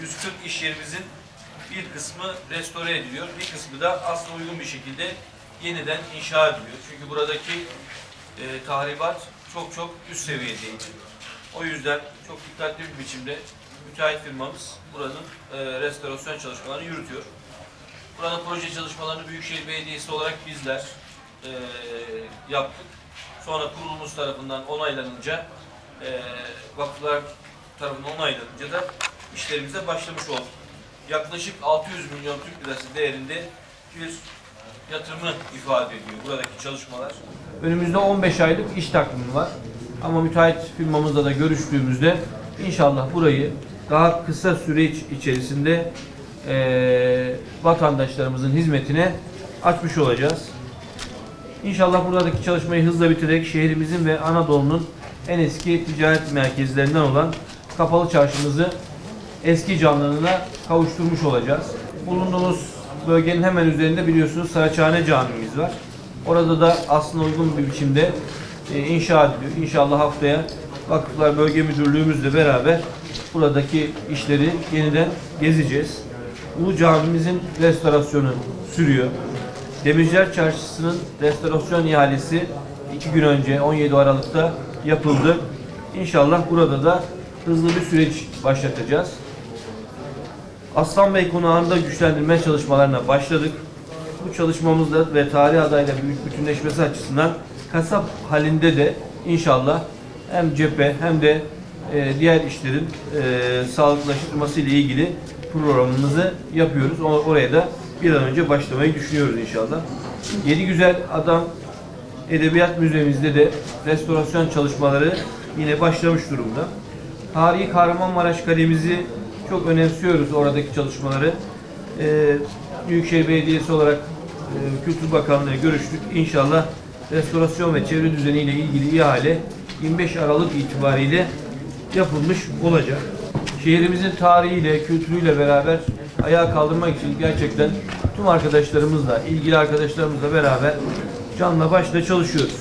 140 iş yerimizin bir kısmı restore ediliyor. Bir kısmı da aslına uygun bir şekilde yeniden inşa ediliyor. Çünkü buradaki e, tahribat çok çok üst seviyedeydi. O yüzden çok dikkatli bir biçimde müteahhit firmamız buranın e, restorasyon çalışmalarını yürütüyor. Buranın proje çalışmalarını Büyükşehir Belediyesi olarak bizler e, yaptık. Sonra kurulumuz tarafından onaylanınca, e, vakıflar tarafından onaylanınca da işlerimize başlamış olduk. Yaklaşık 600 milyon Türk lirası değerinde bir yatırımı ifade ediyor buradaki çalışmalar. Önümüzde 15 aylık iş takvimi var. Ama müteahhit firmamızla da görüştüğümüzde inşallah burayı daha kısa süreç içerisinde eee, vatandaşlarımızın hizmetine açmış olacağız. İnşallah buradaki çalışmayı hızla bitirerek şehrimizin ve Anadolu'nun en eski ticaret merkezlerinden olan Kapalı Çarşımızı eski canlılığına kavuşturmuş olacağız. Bulunduğumuz bölgenin hemen üzerinde biliyorsunuz Saraçhane Camimiz var. Orada da aslında uygun bir biçimde e, inşa ediliyor. İnşallah haftaya Vakıflar Bölge Müdürlüğümüzle beraber buradaki işleri yeniden gezeceğiz. Ulu Camimizin restorasyonu sürüyor. Demirciler Çarşısı'nın restorasyon ihalesi iki gün önce 17 Aralık'ta yapıldı. İnşallah burada da hızlı bir süreç başlatacağız. Aslan Bey konağında güçlendirme çalışmalarına başladık. Bu çalışmamızda ve tarih adayla büyük bütünleşmesi açısından kasap halinde de inşallah hem cephe hem de e, diğer işlerin e, sağlıklaştırması ile ilgili programımızı yapıyoruz. O- oraya da bir an önce başlamayı düşünüyoruz inşallah. Yedi Güzel Adam Edebiyat Müzemizde de restorasyon çalışmaları yine başlamış durumda. Tarihi Kahramanmaraş Kalemizi çok önemsiyoruz oradaki çalışmaları. Ee, Büyükşehir Belediyesi olarak e, Kültür Bakanlığı görüştük. İnşallah restorasyon ve çevre düzeni ile ilgili ihale 25 Aralık itibariyle yapılmış olacak. Şehrimizin tarihiyle, kültürüyle beraber ayağa kaldırmak için gerçekten tüm arkadaşlarımızla, ilgili arkadaşlarımızla beraber canla başla çalışıyoruz.